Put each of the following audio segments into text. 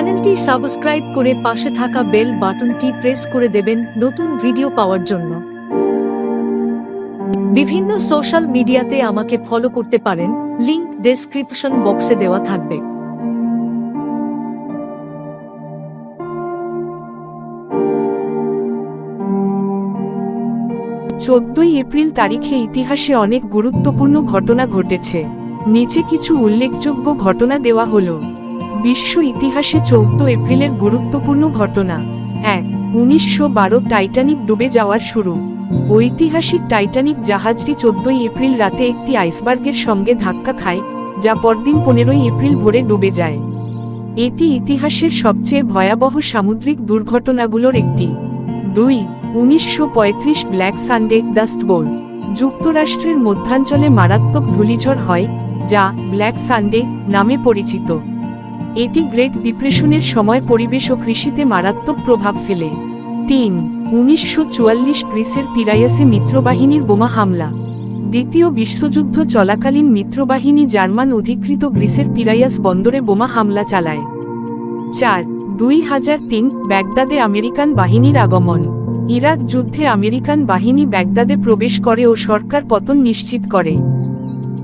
চ্যানেলটি সাবস্ক্রাইব করে পাশে থাকা বেল বাটনটি প্রেস করে দেবেন নতুন ভিডিও পাওয়ার জন্য। বিভিন্ন সোশ্যাল মিডিয়াতে আমাকে ফলো করতে পারেন, লিংক ডেসক্রিপশন বক্সে দেওয়া থাকবে। চোদ্দই এপ্রিল তারিখে ইতিহাসে অনেক গুরুত্বপূর্ণ ঘটনা ঘটেছে। নিচে কিছু উল্লেখযোগ্য ঘটনা দেওয়া হলো। বিশ্ব ইতিহাসে চৌদ্দ এপ্রিলের গুরুত্বপূর্ণ ঘটনা। এক, উনিশশো বারো টাইটানিক ডুবে যাওয়ার শুরু। ঐতিহাসিক টাইটানিক জাহাজটি চোদ্দই এপ্রিল রাতে একটি আইসবার্গের সঙ্গে ধাক্কা খায়, যা পরদিন পনেরোই এপ্রিল ভোরে ডুবে যায়। এটি ইতিহাসের সবচেয়ে ভয়াবহ সামুদ্রিক দুর্ঘটনাগুলোর একটি। দুই, উনিশশো পঁয়ত্রিশ ব্ল্যাক সানডে ডাস্ট যুক্তরাষ্ট্রের মধ্যাঞ্চলে মারাত্মক ধূলিঝড় হয়, যা ব্ল্যাক সানডে নামে পরিচিত। এটি গ্রেট ডিপ্রেশনের সময় পরিবেশ ও কৃষিতে মারাত্মক প্রভাব ফেলে। তিন, উনিশশো চুয়াল্লিশ গ্রিসের পিরায়াসে মিত্রবাহিনীর বোমা হামলা। দ্বিতীয় বিশ্বযুদ্ধ চলাকালীন মিত্রবাহিনী জার্মান অধিকৃত গ্রিসের পিরায়াস বন্দরে বোমা হামলা চালায়। চার, দুই হাজার তিন ব্যাগদাদে আমেরিকান বাহিনীর আগমন। ইরাক যুদ্ধে আমেরিকান বাহিনী ব্যাগদাদে প্রবেশ করে ও সরকার পতন নিশ্চিত করে।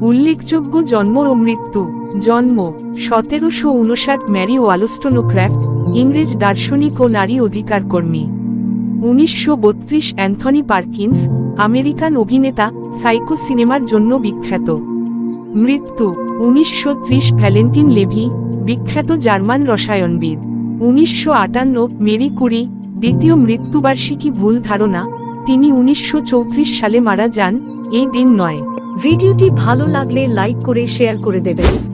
উল্লেখযোগ্য জন্ম ও মৃত্যু। জন্ম, সতেরোশো উনষাট ম্যারি ওয়ালস্টোনোক্র্যাফট ইংরেজ দার্শনিক ও নারী অধিকার কর্মী। উনিশশো বত্রিশ অ্যান্থনি পার্কিন্স, আমেরিকান অভিনেতা, সাইকো সিনেমার জন্য বিখ্যাত। মৃত্যু, উনিশশো ত্রিশ ভ্যালেন্টিন লেভি, বিখ্যাত জার্মান রসায়নবিদ। উনিশশো আটান্ন মেরি কুরি, দ্বিতীয় মৃত্যুবার্ষিকী ভুল ধারণা, তিনি উনিশশো চৌত্রিশ সালে মারা যান, এই দিন নয়। ভিডিওটি ভালো লাগলে লাইক করে শেয়ার করে দেবেন।